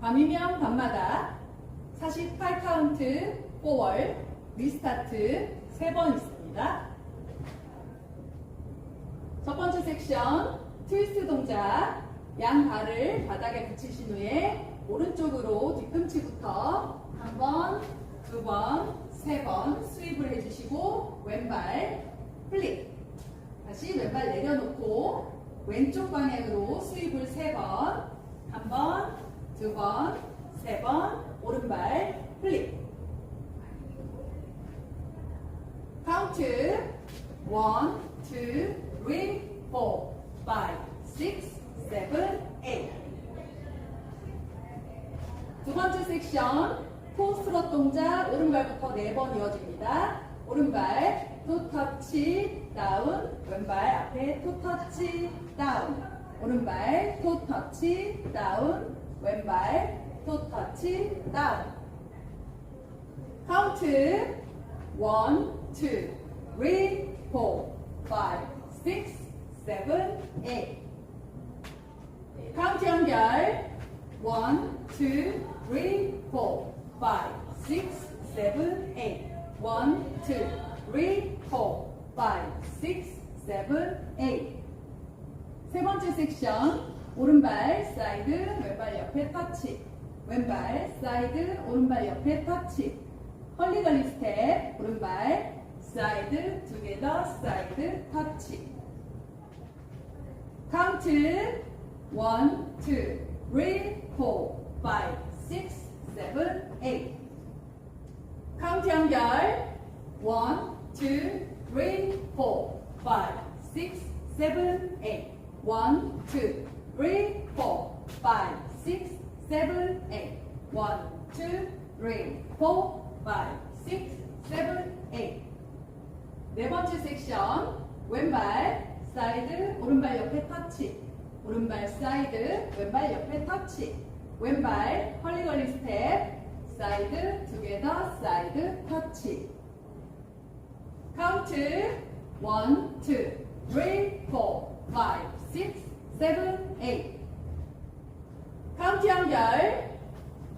밤이면 밤마다 48카운트 4월 리스타트 3번 있습니다. 첫 번째 섹션 트위스트 동작 양 발을 바닥에 붙이신 후에 오른쪽으로 뒤꿈치부터 한 번, 두 번, 세 번 스윕을 해주시고 왼발 플립 다시 왼발 내려놓고 왼쪽 방향으로 스윕을 세 번, 한 번, 두 번, 세 번, 오른발 플립. 카운트 1, 2, 3, 4, 5, 6, 7, 8. 두 번째 섹션 포스트롯 동작 오른발부터 네 번 이어집니다. 오른발 토 터치 다운 왼발 앞에 토 터치 다운 오른발 토 터치 다운 왼발 토 터치 다운. 카운트 1, 2, 3, 4, 5, 6, 7, 8 카운트 연결. 1, 2, 3, 4, 5, 6, 7, 8 1, 2, 3, 4, 5, 6, 7, 8세 번째 섹션 오른발 사이드 옆에 터치. 왼발 사이드 오른발 옆에 터치. 헐리걸리 스텝 오른발 사이드 두개더 사이드 터치. 카운트 1, 2, 3, 4, 5, 6, 7, 8 카운트 연결. 1, 2, 3, 4, 5, 6, 7, 8 1, 2, 3, 4, 5, 6, 7, 8 1, 2, 3, 4, 5, 6, 7, 8네 번째 섹션 왼발 사이드 오른발 옆에 터치. 오른발 사이드 왼발 옆에 터치. 왼발 헐리걸리 스텝 사이드 두개더 사이드 터치. 카운트 1, 2, 3, 4, 5, 6, 7, 8 카운트 연결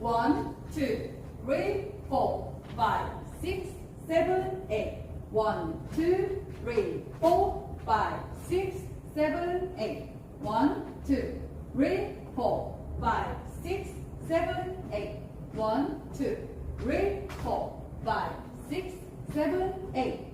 1, 2, 3, 4, 5, 6, 7, 8 1, 2, 3, 4, 5, 6, 7, 8 1, 2, 3, 4, 5, 6, 7, 8 1, 2, 3, 4, 5, 6, 7, 8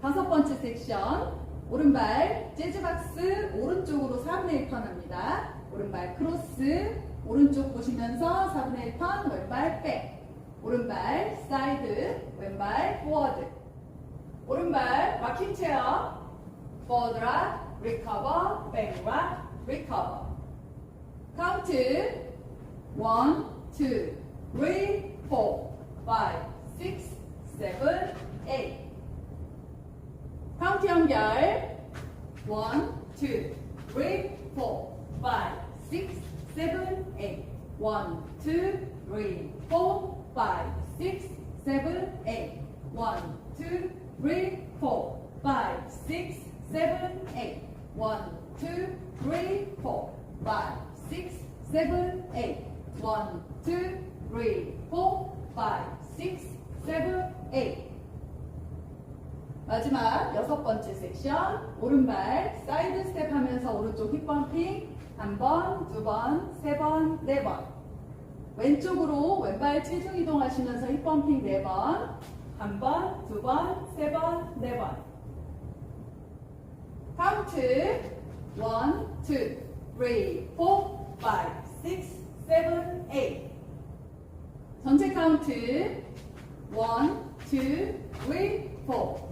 다섯 번째 섹션 오른발 재즈박스 오른쪽으로 4분의 1턴 합니다. 오른발 크로스 오른쪽 보시면서 4분의 1턴 왼발 백. 오른발 사이드 왼발 포워드. 오른발 마킹 체어 포워드락 리커버 백락 리커버. 카운트 1, 2, 3, 4, 5, 6, 7, 8 카운트 연결 1, 2, 3, 4, 5, 6, 7, 8 1, 2, 3, 4, 5, 6, 7, 8 1, 2, 3, 4, 5, 6, 7, 8 1, 2, 3, 4, 5, 6, 7, 8 1, 2, 3, 4, 5, 6, 7, 8 마지막 여섯 번째 섹션 오른발 사이드 스텝 하면서 오른쪽 힙 펌핑 한 번, 두 번, 세 번, 네 번. 왼쪽으로 왼발 체중 이동하시면서 힙 펌핑 네 번. 한 번, 두 번, 세 번, 네 번. 카운트 1, 2, 3, 4, 5, 6, 7, 8. 전체 카운트 1, 2, 3, 4, 5,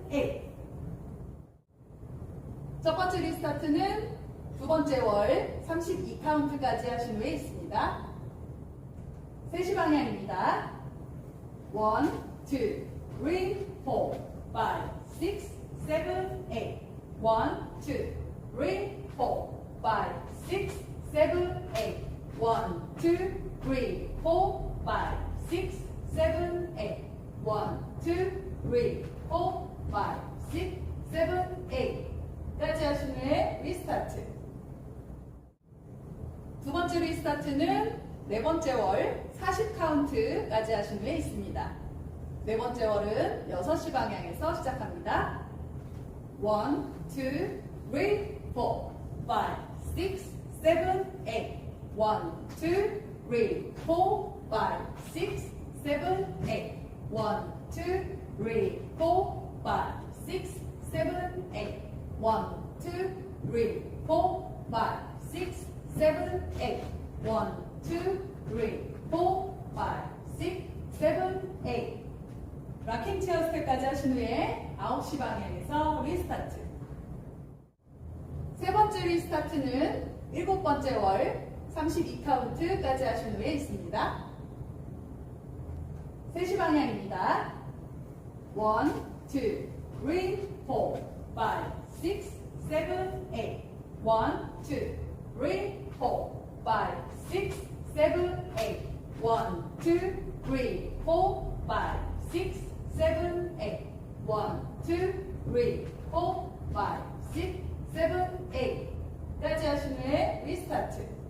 첫 번째 리스타트는 두 번째 월 32카운트까지 하신 후에 있습니다. 3시 방향입니다. 1, 2, 3, 4, 5, 6, 7, 8. 1, 2, 3, 4, 5, 6, 7, 8. 1, 2, 3, 4, 5, 6, 7, 8. 1, 2, 3, 4, 5, 6, 7, 8. 까지 하신 후에 리스타트. 두 번째 리스타트는 네 번째 월 40카운트까지 하신 후에 있습니다. 네 번째 월은 6시 방향에서 시작합니다. 1, 2, 3, 4, 5, 6, 7, 8. 1, 2, 3, 4, 5, 6, 7, 8. 1, 2, 3, 4, 5, 6, 7, 8. 1, 2, 3, 4, 5, 6, 7, 8. 1, 2, 3, 4, 5, 6, 7, 8. 락킹 체어 스텝까지 하신 후에 9시 방향에서 리스타트. 세 번째 리스타트는 일곱 번째 월 32카운트까지 하신 후에 있습니다. 3시 방향입니다. 1, 2, 3, 4, 5, 6, 7, 8. 1, 2, 3, 4, 5, 6, 7, 8. 1, 2, 3, 4, 5, 6, 7, 8. 1, 2, 3, 4, 5, 6, 7, 8. 까지 하신 후에 리스타트.